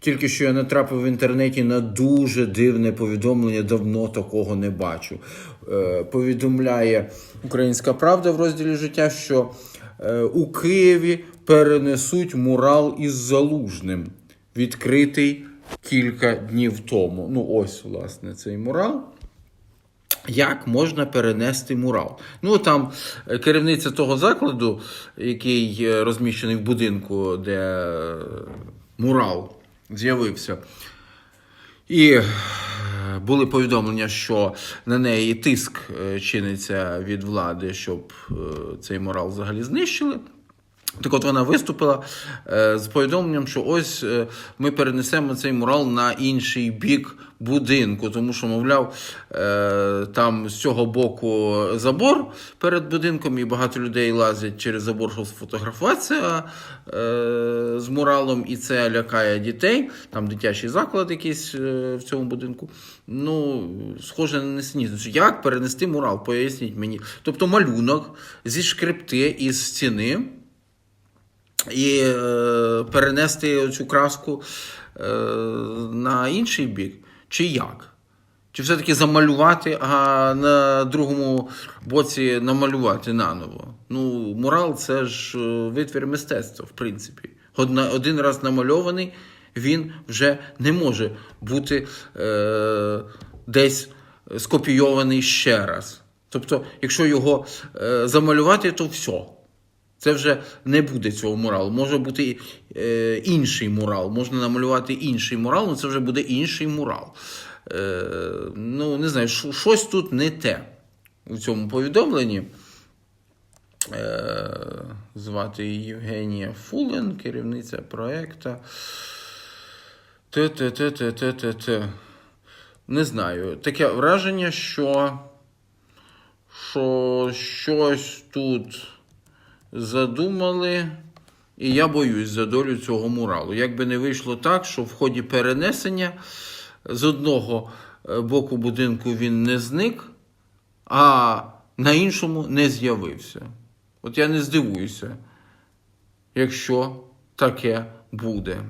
Тільки що я натрапив в інтернеті на дуже дивне повідомлення, давно такого не бачу. Е, повідомляє Українська Правда в розділі життя, що е, у Києві перенесуть мурал із залужним, відкритий кілька днів тому. Ну, ось, власне, цей мурал. Як можна перенести мурал? Ну там е, керівниця того закладу, який розміщений в будинку, де мурал з'явився. І е, були повідомлення, що на неї тиск е, чиниться від влади, щоб е, цей морал взагалі знищили. Так от вона виступила е, з повідомленням, що ось е, ми перенесемо цей мурал на інший бік будинку, тому що, мовляв, е, там з цього боку забор перед будинком, і багато людей лазять через забор, щоб сфотографуватися з муралом, і це лякає дітей. Там дитячий заклад якийсь в цьому будинку. Ну, схоже на несенітницю. Як перенести мурал? Поясніть мені. Тобто малюнок зі шкрипти із стіни і е, перенести цю краску е, на інший бік? Чи як? Чи все-таки замалювати, а на другому боці намалювати наново? Ну, мурал це ж е, витвір мистецтва, в принципі. Одна, один раз намальований, він вже не може бути е, десь скопійований ще раз. Тобто, якщо його е, замалювати, то все. Це вже не буде цього муралу. Може бути е, інший мурал. Можна намалювати інший мурал, але це вже буде інший мурал. Е, ну, не знаю, що- щось тут не те у цьому повідомленні. Е, звати Євгенія Фулен, керівниця проекту. Те-те-те-те-те-те. Не знаю. Таке враження, що, що щось тут задумали, і я боюсь за долю цього муралу. Як би не вийшло так, що в ході перенесення з одного е, боку будинку він не зник, а на іншому не з'явився. От я не здивуюся, якщо таке буде.